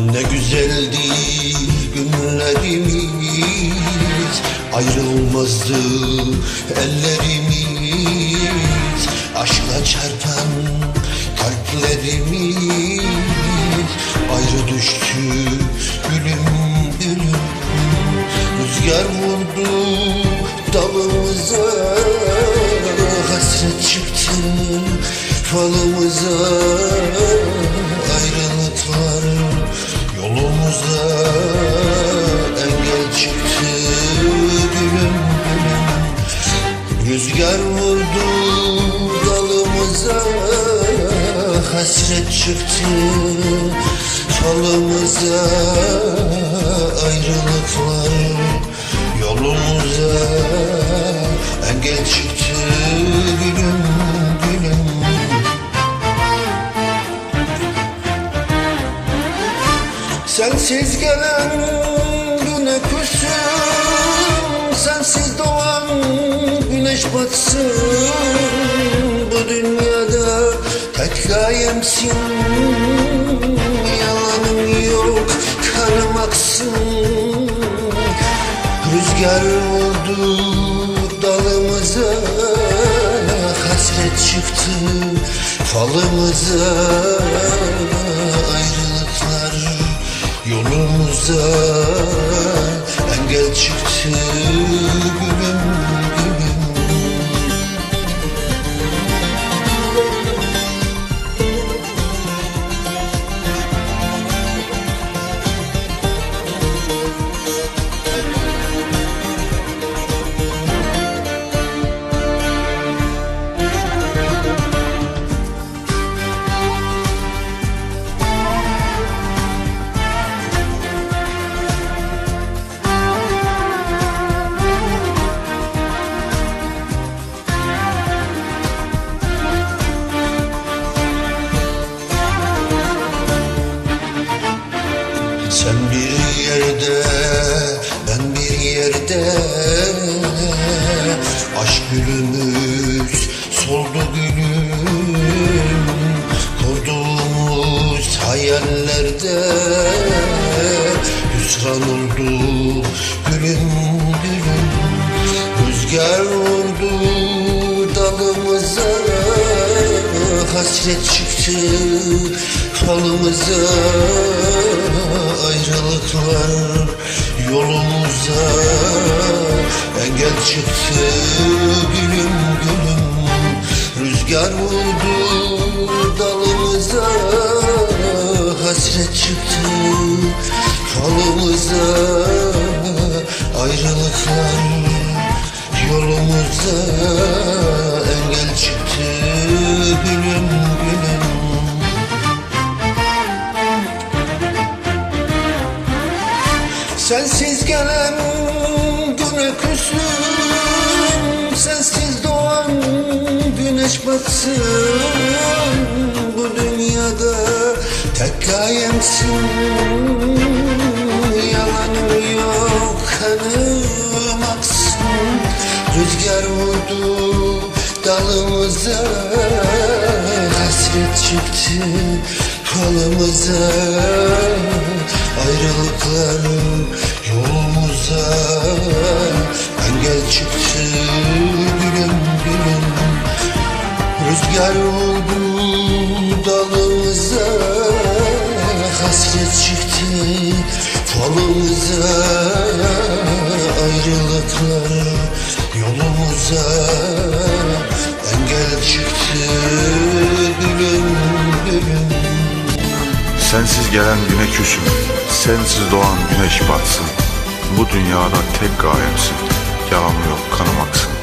Ne güzeldi günlerimiz. Ayrılmazdı ellerimiz. Aşkla çarpan kalplerimiz. Ayrı düştü gülüm gülüm. Rüzgar vurdu dalımıza. Hasret çıktı falımıza. Hasret çıktı falımıza Ayrılıklar yolumuza Engel çıktı gülüm gülüm. Sensiz gelen güne küsüm Sensiz doğan güneş batsın. Bu dünyada tek gayemsin Yalanım yok kanım aksın. Rüzgar vurdu dalımıza Hasret çıktı falımıza. Ayrılıklar yolumuza Engel çıktı gülüm gülümüz soldu gülüm Kurduğumuz hayallerde Hüsran oldu gülüm gülüm. Rüzgar vurdu dalımıza Hasret çıktı falımıza Ayrılıklar yolumuza Engel çıktı gülüm gülüm. Rüzgar vurdu dalımıza Hasret çıktı falımıza Ayrılıklar batsın Bu dünyada. Tek gayemsin. Yalanım yok kanım aksın. Rüzgar vurdu dalımıza. Hasret çıktı falımıza Ayrılıklar yolumuza. Engel çıktı Rüzgar oldu dalımıza Hasret çıktı falımıza Ayrılıklar yolumuza Engel çıktı gülüm gülüm Sensiz gelen güne küsüm, sensiz doğan güneş batsın. Bu dünyada tek gayemsin, yalan yok kanım aksın.